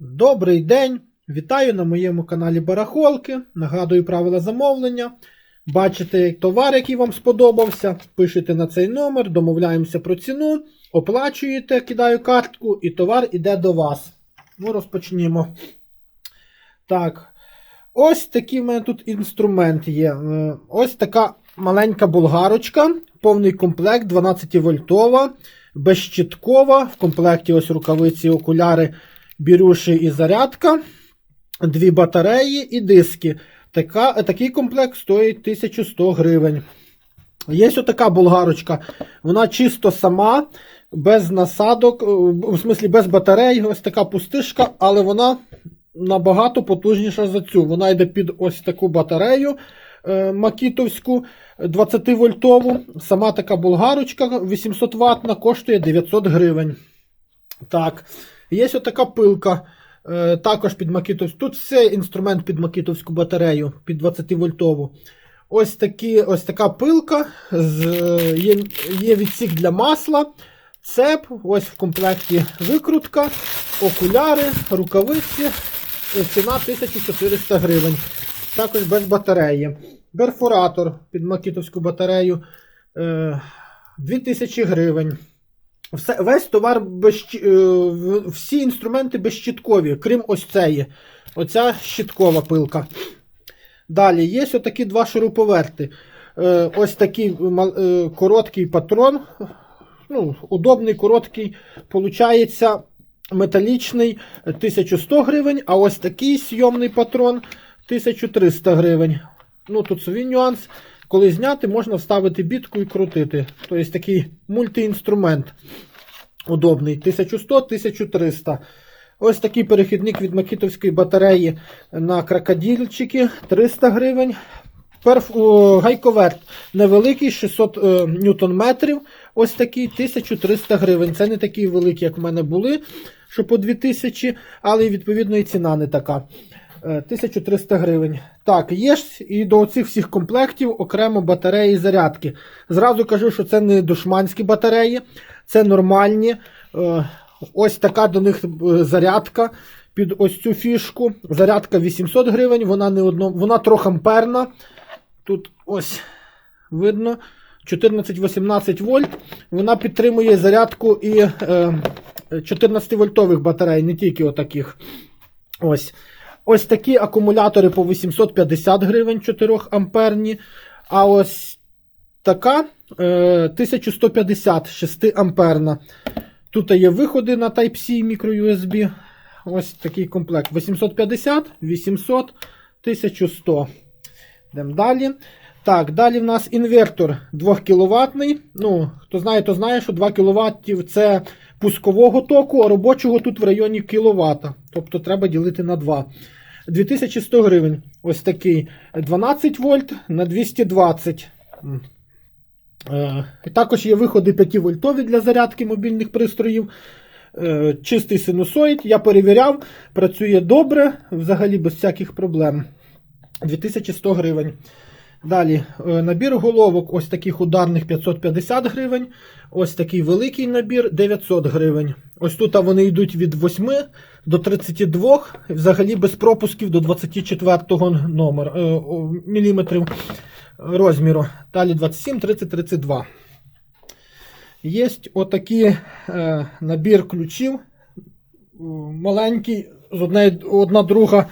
Добрий день! Вітаю на моєму каналі Барахолки. Нагадую правила замовлення. Бачите товар, який вам сподобався. Пишете на цей номер, домовляємося про ціну, оплачуєте, кидаю картку, і товар іде до вас. Ну, розпочнімо. Так. Ось такий в мене тут інструмент є. Е, Ось така маленька болгарочка, повний комплект, 12 вольтова, безщиткова. В комплекті ось рукавиці, окуляри, бірюші і зарядка, дві батареї і диски. Така, такий комплект стоїть 1100 гривень. Є ось така болгарочка. Вона чисто сама, без насадок, е, в смислі без батарей, ось така пустишка, але вона набагато потужніша за цю. Вона йде під ось таку батарею е, макітовську 20 вольтову. Сама така болгарочка 800 ватна, коштує 900 гривень. Так, є ось така пилка. е, Також під макітовську. Тут все інструмент під макітовську батарею, під 20 вольтову. Ось, такі, ось така пилка. З, е, є, є відсік для масла. Цеп, ось в комплекті викрутка, окуляри, рукавиці. Е, Ціна 1400 гривень. Також без батареї. Перфоратор під макітовську батарею е, 2000 гривень. Все, весь товар без, е, всі інструменти безщіткові, крім ось цієї. Оця щіткова пилка. Далі є ось такі два шуруповерти. Е, ось такий е, короткий патрон. Ну, удобний, короткий. Получається металічний 1100 гривень, а ось такий сйомний патрон 1300 гривень. Ну, тут свій нюанс. Коли зняти, можна вставити бітку і крутити. Тобто такий мультиінструмент удобний. 1100-1300. Ось такий перехідник від макітовської батареї на крокодильчики 300 гривень. Перф... о, гайковерт невеликий, 600 е, ньютон метрів. Ось такий 1300 гривень. Це не такі великі, як в мене були, що по 2000, але відповідно і ціна не така. Е, 1300 гривень. Так, є ж і до цих всіх комплектів окремо батареї і зарядки. Зразу кажу, що це не душманські батареї, це нормальні. Е, Ось така до них е, зарядка під ось цю фішку. Зарядка 800 гривень, вона не одно, вона трохи амперна. Тут ось видно 14-18 вольт. Вона підтримує зарядку і е, 14 вольтових батарей, не тільки отаких. Ось. Ось такі акумулятори по 850 гривень 4 амперні. А ось така е, 1150 6 амперна. Тут є виходи на Type-C мікро-USB. Ось такий комплект. 850, 800, 1100. Йдемо далі. Так, далі в нас інвертор 2 кВт. Ну, хто знає, то знає, що 2 кВт це пускового току, а робочого тут в районі кВт. Тобто треба ділити на 2. 2100 гривень. Ось такий 12 вольт на 220. М. Е, Також є виходи 5 вольтові для зарядки мобільних пристроїв. Е, Чистий синусоїд. Я перевіряв, працює добре, взагалі без всяких проблем. 2100 гривень. Далі е, набір головок, ось таких ударних 550 гривень. Ось такий великий набір 900 гривень. Ось тут вони йдуть від 8 до 32, взагалі без пропусків до 24 номер, е, міліметрів розміру. Далі 27, 30, 32. Є отакий е, набір ключів. е, Маленький, з одне, одна друга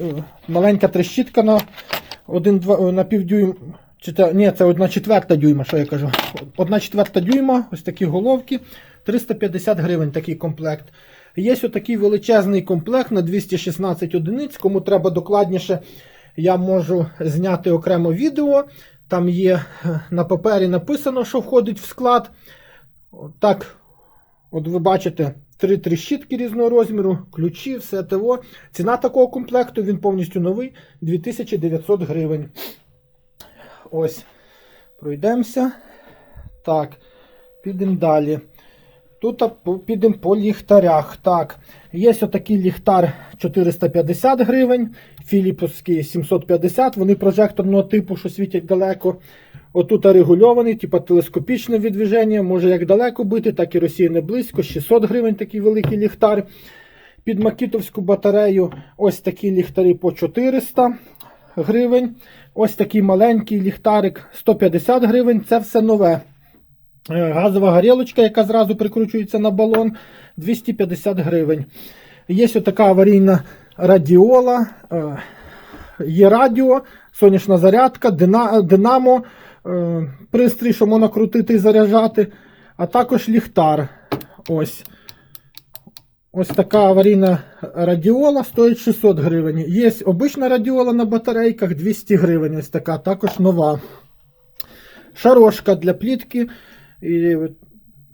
е, маленька трещітка на, один, два, на півдюйм. Чи те, ні, це одна четверта дюйма, що я кажу. Одна четверта дюйма, ось такі головки. 350 гривень такий комплект. Є отакий величезний комплект на 216 одиниць. Кому треба докладніше, я можу зняти окремо відео. Там є е, на папері написано, що входить в склад. Так, от ви бачите, три тріщітки різного розміру, ключі, все того. Ціна такого комплекту, він повністю новий 2900 гривень. Ось. Пройдемося. Так, підемо далі. Тут підемо по ліхтарях. Так, є отакий ліхтар 450 гривень, філіповський 750, вони прожекторного типу, що світять далеко. Отут регульований, типу телескопічне відвіження, може як далеко бити, так і розсіяне близько. 600 гривень такий великий ліхтар. Під макітовську батарею ось такі ліхтарі по 400 гривень. Ось такий маленький ліхтарик 150 гривень. Це все нове. Е, Газова горілочка, яка зразу прикручується на балон, 250 гривень. Є така аварійна радіола, е, є радіо, сонячна зарядка, динамо, е, пристрій, що можна крутити і заряджати, а також ліхтар. Ось. Ось така аварійна радіола стоїть 600 гривень. Є обична радіола на батарейках 200 гривень. Ось така, також нова. Шарошка для плітки, і,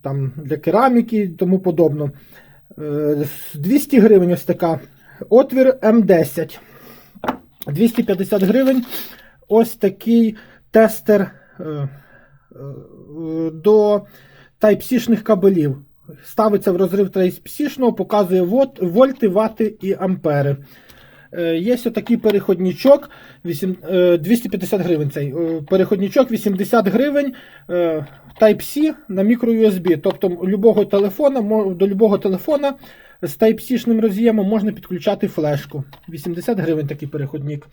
там, для кераміки і тому подобно. Е, 200 гривень ось така. Отвір М10. 250 гривень. Ось такий тестер е, е, до Type-C-шних кабелів. Ставиться в розрив Type-C-шного, показує вольт, вольти, вати і ампери. Е, Є ось такий переходничок, вісім- е, 250 гривень цей. е, Переходничок 80 гривень Type-C на microUSB. Тобто любого телефона, до любого телефона з Type-C-шним роз'ємом можна підключати флешку. 80 гривень такий переходник.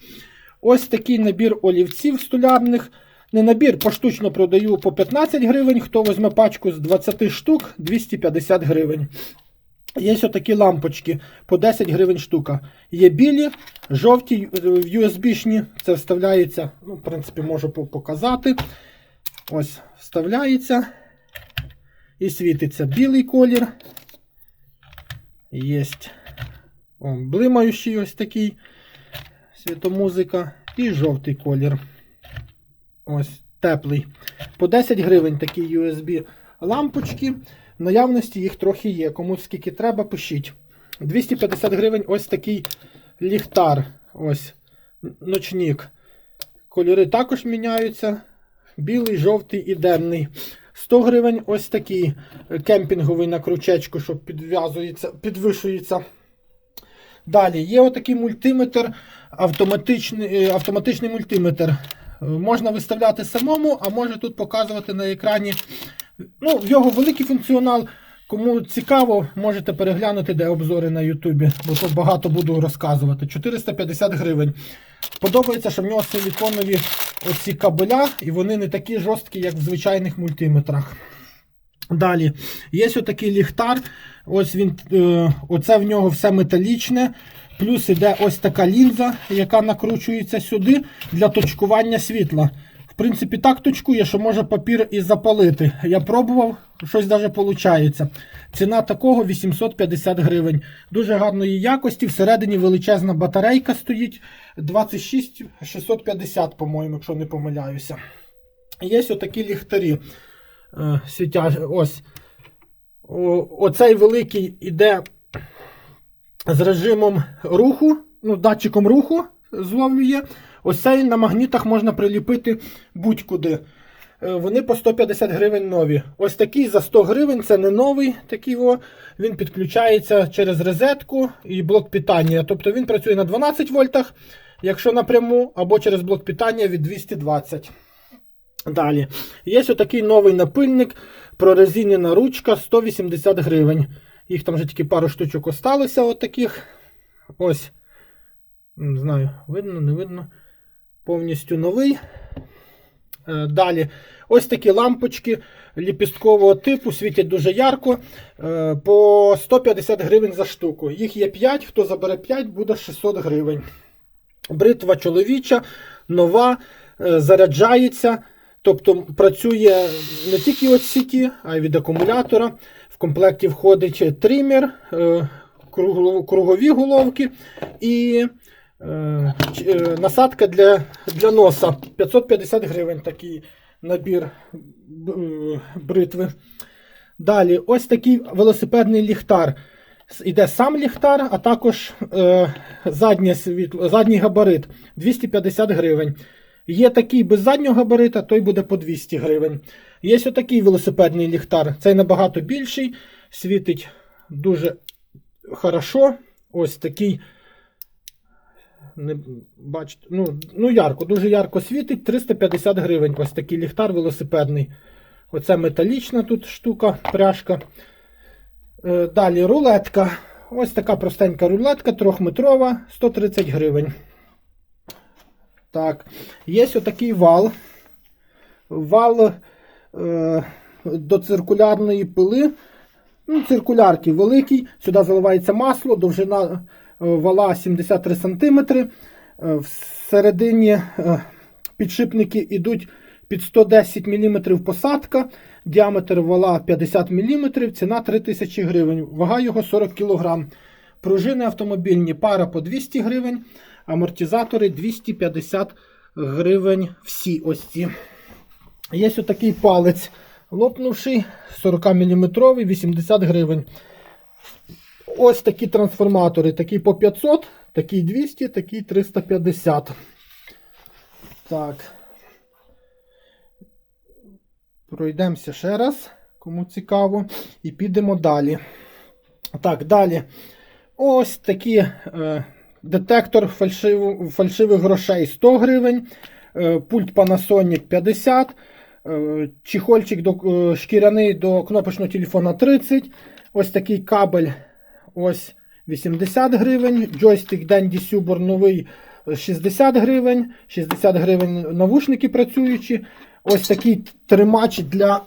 Ось такий набір олівців столярних. Не набір, поштучно продаю по 15 гривень. Хто візьме пачку з 20 штук 250 гривень. Є ось такі лампочки по 10 гривень штука. Є білі, жовті, е, USB-шні. Це вставляється, ну, в принципі, можу показати. Ось, вставляється і світиться білий колір. Є блимаючий ось такий світомузика. І жовтий колір. Ось, теплий. По 10 гривень такі USB лампочки. В наявності їх трохи є. Кому скільки треба, пишіть. 250 гривень ось такий ліхтар. Ось, ночник. Кольори також міняються. Білий, жовтий і денний. 100 гривень ось такий кемпінговий на крючечку, що підв'язується, підвишується. Далі є отакий мультиметр, автоматичний, е, автоматичний мультиметр. Е, Можна виставляти самому, а може тут показувати на екрані. Ну, в його великий функціонал. Кому цікаво, можете переглянути, де обзори на Ютубі, бо тут багато буду розказувати. 450 гривень. Подобається, що в нього силіконові оці кабеля, і вони не такі жорсткі, як в звичайних мультиметрах. Далі, є ось такий ліхтар. Ось він, е, оце в нього все металічне. Плюс іде ось така лінза, яка накручується сюди для точкування світла. В принципі, так точкує, що може папір і запалити. Я пробував, щось навіть виходить. Ціна такого 850 гривень. Дуже гарної якості. Всередині величезна батарейка стоїть 26650, по-моєму, якщо не помиляюся. Є ось такі ліхтарі. Е, ось. Оцей великий іде з режимом руху, ну, датчиком руху зловлює. Ось цей на магнітах можна приліпити будь-куди. Е, Вони по 150 гривень нові. Ось такий за 100 гривень, це не новий. Такий о. Він підключається через розетку і блок питання. Тобто він працює на 12 вольтах, якщо напряму, або через блок питання від 220. Далі. Є такий новий напильник, прорезинена ручка 180 гривень. Їх там вже тільки пару штучок осталося. От таких. Ось. Не знаю, видно, не видно. Повністю новий. Е, Далі. Ось такі лампочки ліпісткового типу, світять дуже ярко. е, По 150 гривень за штуку. Їх є 5, хто забере 5, буде 600 гривень. Бритва чоловіча, нова, е, заряджається. Тобто працює не тільки від сіті, а й від акумулятора. В комплекті входить тример, кругові головки і насадка для, для носа. 550 гривень такий набір е, бритви. Далі, ось такий велосипедний ліхтар. Іде сам ліхтар, а також е, заднє світло, задній габарит 250 гривень. Є такий без заднього габарита, той буде по 200 гривень. Є ось такий велосипедний ліхтар. Цей набагато більший, світить дуже хорошо. Ось такий. Не бачите, ну, ну ярко, дуже ярко світить. 350 гривень. Ось такий ліхтар велосипедний. Оце металічна тут штука, пряжка. Е, Далі рулетка. Ось така простенька рулетка, трьохметрова, 130 гривень. Так, є отакий вал. Вал е, до циркулярної пили. Ну, циркулярки великий. Сюди заливається масло, довжина вала 73 см. Е, всередині е, підшипники йдуть під 110 мм посадка, діаметр вала 50 мм, ціна 3000 гривень, вага його 40 кг. Пружини автомобільні пара по 200 гривень, амортизатори 250 гривень всі ось ці. Є ось такий палець лопнувший, 40 мм, 80 гривень. Ось такі трансформатори, такий по 500, такий 200, такий 350. Так. Пройдемося ще раз, кому цікаво, і підемо далі. Так, далі. Ось такий е, детектор фальшив, фальшивих грошей 100 гривень, е, пульт Panasonic 50, е, чехольчик до, е, шкіряний до кнопочного телефона 30. Ось такий кабель ось 80 гривень. Джойстик Dendy Subor новий 60 гривень. 60 гривень навушники працюючі. Ось такий тримач для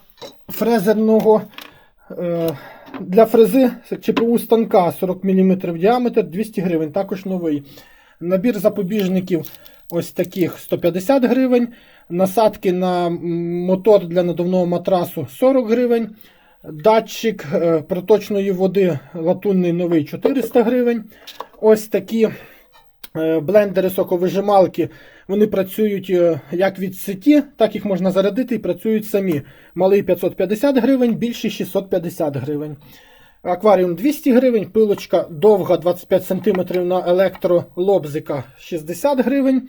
фрезерного. Е, для фрези ЧПУ станка 40 мм діаметр 200 гривень, також новий. Набір запобіжників ось таких 150 гривень. Насадки на мотор для надувного матрасу 40 гривень. Датчик е, проточної води латунний новий 400 гривень. Ось такі е, блендери соковижималки. Вони працюють е, як від сеті, так їх можна зарядити і працюють самі. Малий 550 гривень, більший 650 гривень. Акваріум 200 гривень, пилочка довга 25 см на електролобзика 60 гривень.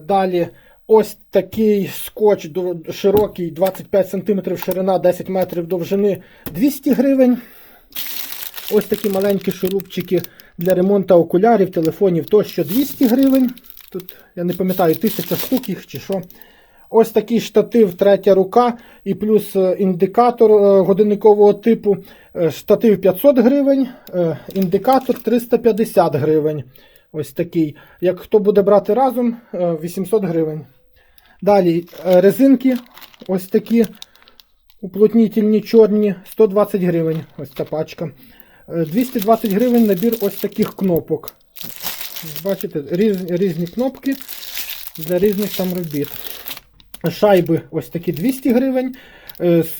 Далі ось такий скотч широкий 25 см ширина 10 метрів довжини 200 гривень. Ось такі маленькі шурупчики для ремонту окулярів, телефонів тощо 200 гривень. Тут, я не пам'ятаю, 1000 штук їх чи що. Ось такий штатив, третя рука і плюс індикатор годинникового типу. Штатив 500 гривень, індикатор 350 гривень. Ось такий. Як хто буде брати разом, 800 гривень. Далі резинки ось такі уплотнітельні чорні, 120 гривень. Ось ця пачка. 220 гривень набір ось таких кнопок. Бачите, різ, різні кнопки для різних там робіт. Шайби ось такі 200 гривень.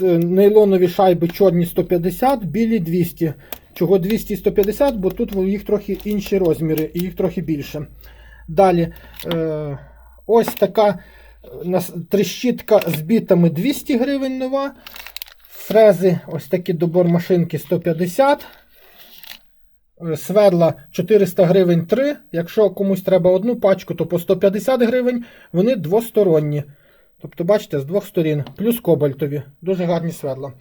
Нейлонові шайби чорні 150, білі 200. Чого 200 і 150, бо тут їх трохи інші розміри і їх трохи більше. Далі ось така трещітка з бітами 200 гривень нова. Фрези, ось такі добор машинки 150 Сверла 400 гривень 3. Якщо комусь треба одну пачку, то по 150 гривень вони двосторонні. Тобто, бачите, з двох сторін, плюс кобальтові. Дуже гарні сверла.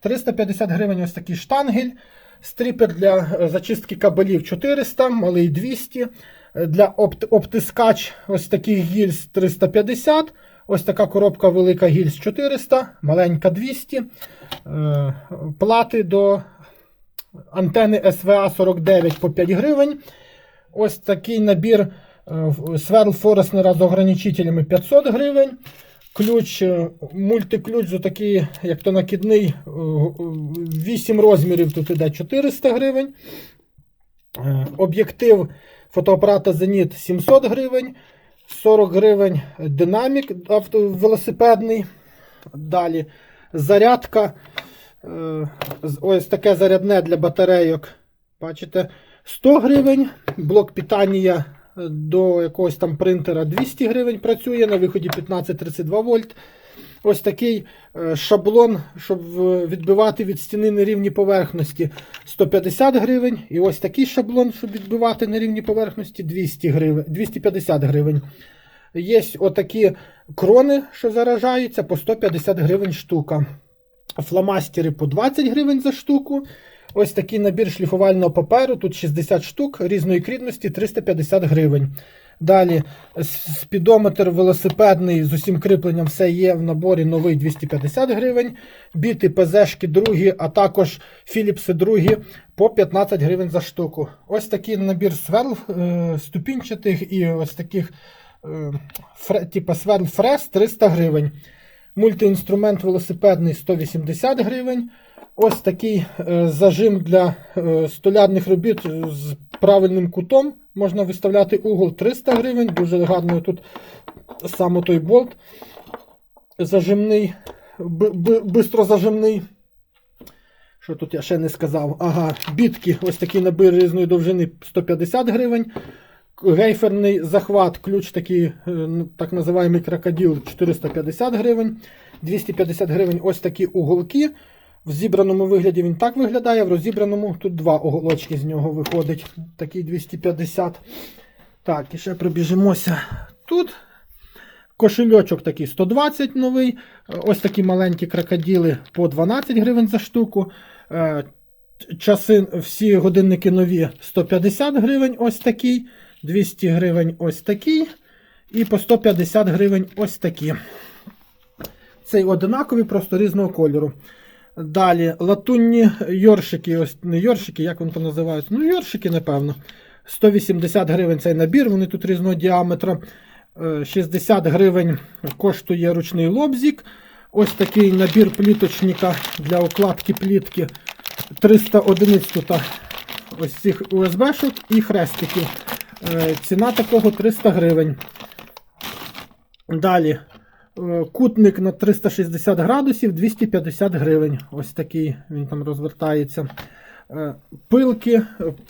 350 гривень ось такий штангель. Стріпер для зачистки кабелів 400, малий 200. Для опт оптискач ось таких гільз 350. Ось така коробка велика гільз 400, маленька 200. Плати до антени SVA 49 по 5 гривень. Ось такий набір сверл Фореснера з ограничителями 500 гривень. Ключ, мультиключ, такий, як то накидний, 8 розмірів, тут іде 400 гривень. Об'єктив фотоапарата Зеніт 700 гривень. 40 гривень динамік велосипедний. Далі зарядка. Ось таке зарядне для батарейок. Бачите, 100 гривень. Блок питання до якогось там принтера 200 гривень працює, на виході 15-32 вольт. Ось такий шаблон, щоб відбивати від стіни нерівні поверхності 150 гривень. І ось такий шаблон, щоб відбивати нерівні поверхності 200 гривень, 250 гривень. Є отакі крони, що заражаються, по 150 гривень штука. Фломастери по 20 гривень за штуку. Ось такий набір шліфувального паперу. Тут 60 штук різної крідності 350 гривень. Далі спідометр велосипедний з усім кріпленням все є в наборі новий 250 гривень. Біти ПЗшки другі, а також Філіпси другі по 15 гривень за штуку. Ось такий набір сверл е, ступінчатих і ось таких типа сверл фрез 300 гривень. Мультиінструмент велосипедний 180 гривень. Ось такий е, зажим для е, столярних робіт з правильним кутом. Можна виставляти угол 300 гривень. Дуже гарний тут саме той болт зажимний, бистрозажимний. Що тут я ще не сказав? Ага, бітки, ось такий набір різної довжини 150 гривень. Гейферний захват, ключ такий, е, так називаємий крокодил 450 гривень. 250 гривень ось такі уголки. В зібраному вигляді він так виглядає, в розібраному тут два оголочки з нього виходить. Такий 250. Так, і ще пробіжимося тут. Кошельочок такий 120 новий. Ось такі маленькі крокодили по 12 гривень за штуку. Е, Часи, всі годинники нові 150 гривень ось такий. 200 гривень ось такий. І по 150 гривень ось такі. Цей одинаковий, просто різного кольору. Далі латунні йоршики, ось не йоршики, як вони то називаються? Ну, йоршики, напевно. 180 гривень цей набір, вони тут різного діаметра. Е, 60 гривень коштує ручний лобзик. Ось такий набір пліточника для укладки плітки. 300 одиниць тут ось цих USB-шок і хрестиків. Е, Ціна такого 300 гривень. Далі. Е, Кутник на 360 градусів 250 гривень. Ось такий він там розвертається. Е, Пилки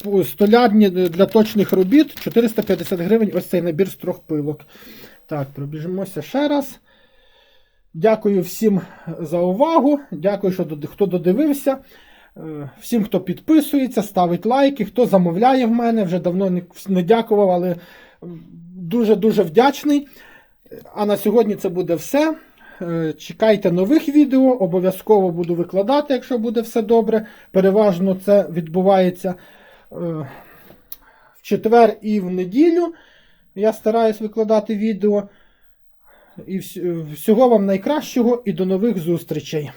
е, столярні для точних робіт 450 гривень. Ось цей набір з трьох пилок. Так, пробіжимося ще раз. Дякую всім за увагу. Дякую, що хто додивився. Всім, хто підписується, ставить лайки, хто замовляє в мене, вже давно не дякував, але дуже-дуже вдячний. А на сьогодні це буде все. Е, Чекайте нових відео, обов'язково буду викладати, якщо буде все добре. Переважно це відбувається е, в четвер і в неділю. Я стараюсь викладати відео. І всього вам найкращого і до нових зустрічей.